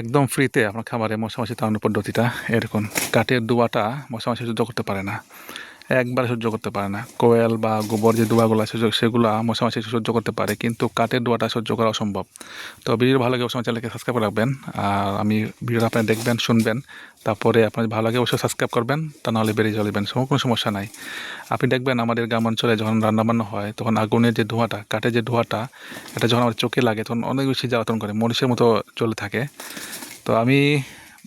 একদম ফ্রিতে আপনার খামারে মশামাছি তাড়ানোর পদ্ধতিটা এরকম। কাঠের দুয়াটা মশামাছি যুদ্ধ করতে পারে না। একবার সহ্য করতে পারে না। কোয়েল বা গোবর যে দুয়াগুলো আছে সেগুলো মশামাছি সহ্য করতে পারে, কিন্তু কাঠের দুয়াটা সহ্য করা অসম্ভব। তো ভিডিও ভালো লাগে অবশ্যই চ্যানেলকে সাবস্ক্রাইব করে রাখবেন। আর আমি ভিডিওটা আপনারা দেখবেন, শুনবেন। তারপরে আপনার ভালো লাগে, অবশ্যই সাবস্ক্রাইব করবেন। তা নাহলে বেরিয়ে চলবেন সময় কোনো সমস্যা নাই। আপনি দেখবেন আমাদের গ্রাম অঞ্চলে যখন রান্নাবান্না হয়, তখন আগুনের যে ধোঁয়াটা, কাঠের যে ধোঁয়াটা, এটা যখন আমার চোখে লাগে, তখন অনেক বেশি জ্বালাতন করে, মরিচের মতো চলে থাকে। তো আমি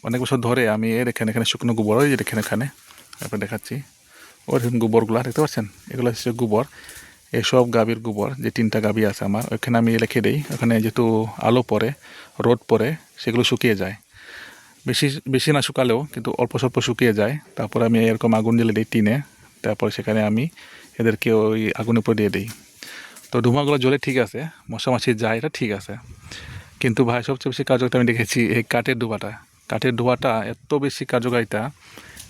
অনেক বছর ধরে আমি এর এখানে এখানে শুকনো গোবর যে এখানে এখানে আপনার দেখাচ্ছি। ওর গোবরগুলো দেখতে পাচ্ছেন? এগুলো হচ্ছে গোবর। এসব গাভীর গোবর, যে তিনটা গাভী আছে আমার, ওইখানে আমি রেখে দিই। ওখানে যেহেতু আলো পড়ে, রোদ পড়ে, সেগুলো শুকিয়ে যায়। বেশি বেশি না শুকালেও, কিন্তু অল্প স্বল্প শুকিয়ে যায়। তারপর আমি এরকম আগুন জ্বেলে দিই টিনে। তারপর সেখানে আমি এদেরকে ওই আগুনের উপর দিয়ে দিই। তো ধুমাগুলো জ্বলে ঠিক আছে মশা মাছি যায়, এটা ঠিক আছে। কিন্তু ভাই, সবচেয়ে বেশি কার্যকারিতা আমি দেখেছি এই কাঠের ধোঁয়াটা কাঠের ধোঁয়াটা এত বেশি কার্যকারিতা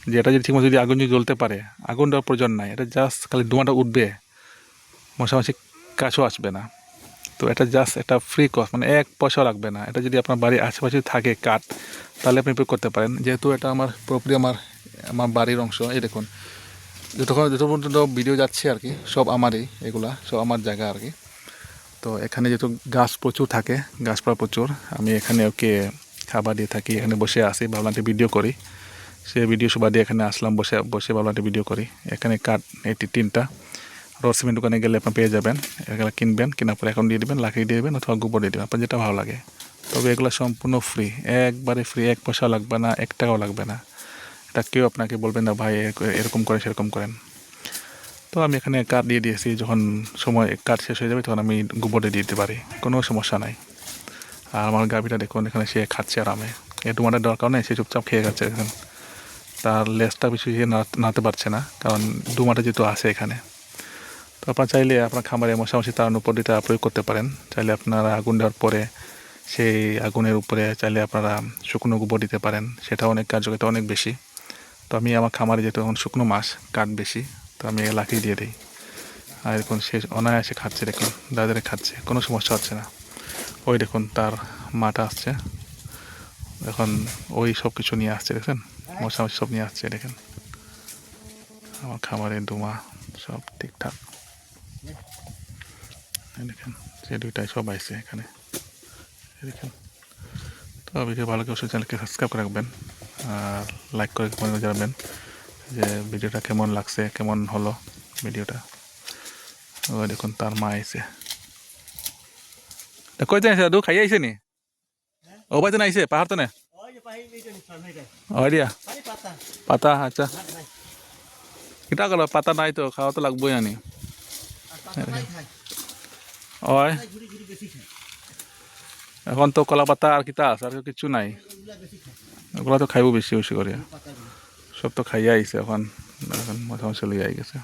যে এটা যদি ঠিকমতো যদি আগুন যদি জ্বলতে পারে, আগুন দেওয়ার প্রয়োজন নাই, এটা জাস্ট খালি ধোঁয়াটা উঠবে, মশামাছি কাছেও আসবে না। তো এটা জাস্ট একটা ফ্রি কস্ট মানে এক পয়সা লাগবে না। এটা যদি আপনার বাড়ির আশেপাশে থাকে কাঠ, তাহলে আপনি প্রয়োগ করতে পারেন। যেহেতু এটা আমার পুরোপুরি আমার আমার বাড়ির অংশ, এই দেখুন। যতক্ষণ যত পর্যন্ত ভিডিও যাচ্ছে আর কি, সব আমারই, এগুলা, সব আমার জায়গা আর কি। তো এখানে যেহেতু গাছ প্রচুর থাকে গাছপালা প্রচুর, আমি এখানে ওকে খাবার দিয়ে থাকি, এখানে বসে আসি ভাবলাম ভিডিও করি। সে ভিডিও সবাই দিয়ে এখানে আসলাম, বসে বসে ভালো একটা ভিডিও করি। এখানে কাঠ এটি তিনটা। রড সিমেন্ট দোকানে গেলে আপনি পেয়ে যাবেন। এগুলো কিনবেন, কেনার পরে এখন দিয়ে দেবেন লাকিয়ে দিয়ে দেবেন অথবা গোবর দিয়ে দেবেন। আপনার যেটা ভালো লাগে। তবে এগুলো সম্পূর্ণ ফ্রি একবারে ফ্রি এক পয়সা লাগবে না, এক টাকাও লাগবে না। এটা কেউ আপনাকে বলবেন না, ভাই এরকম করেন, সেরকম করেন। তো আমি এখানে কাঠ দিয়ে দিয়েছি। যখন সময়, কাঠ শেষ হয়ে যাবে, তখন আমি গোবরে দিয়ে দিতে পারি। কোনো সমস্যা নাই। আর আমার গাভিটা দেখুন, এখানে সে খাচ্ছে আরামে। এ ডুমাটার দরকার নেই সে চুপচাপ খেয়ে যাচ্ছে এখন তার লেজটা বেশি নাড়তে পারছে না, কারণ ডুমাটা যেহেতু আছে এখানে। তো আপনার চাইলে আপনার খামারে মশামাছি তাড়ানোর পদ্ধতিটা প্রয়োগ করতে পারেন। চাইলে আপনারা আগুন দেওয়ার পরে সেই আগুনের উপরে চাইলে আপনারা শুকনো গোবর দিতে পারেন। সেটা অনেক কার্যকারিতা, অনেক বেশি। তো আমি আমার খামারে যেহেতু এখন শুকনো মাছ, কাঠ বেশি, তো আমি লাকি দিয়ে দিই। আর এখন সে অনায়াসে খাচ্ছে, দেখুন, দাদারে খাচ্ছে, কোনো সমস্যা হচ্ছে না। ওই দেখুন, তার মাটা আসছে। এখন ওই সব কিছু নিয়ে আসছে দেখেন মশামাছি সব নিয়ে আসছে দেখেন। আমার খামারের ডুমা সব ঠিকঠাক। দেখেন সে দুইটাই সব আইছে এখানে। দেখেন। তো ভিডিও ভালো করে অবশ্যই চ্যানেলকে সাবস্ক্রাইব করে রাখবেন আর লাইক করে কমেন্ট জানাবেন যে ভিডিওটা কেমন লাগছে কেমন হলো ভিডিওটা। ও দেখুন তার মা আইছে। তা কই যাইছে দাদু খাই আইছে নি? ও বাইতে আইছে পাহাড় তো না? ওই যে পাহি এই যে সামনে এটা ও দিয়া পাতা আচ্ছা কিটা গেল পাতা নাই তো খাওয়া তো লাগবোই আনি খাই। এখন তো কলা পাতা আর কিতা আছে আর কিছু নাই। ওগুলো তো খাইব বেশি বেশি করে সব তো খাইয়া আইছে এখন এখন মাথা মাসে লইয়া গেছে।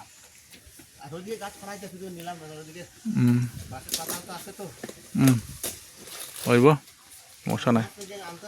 হুম হইব মশা নাই। তো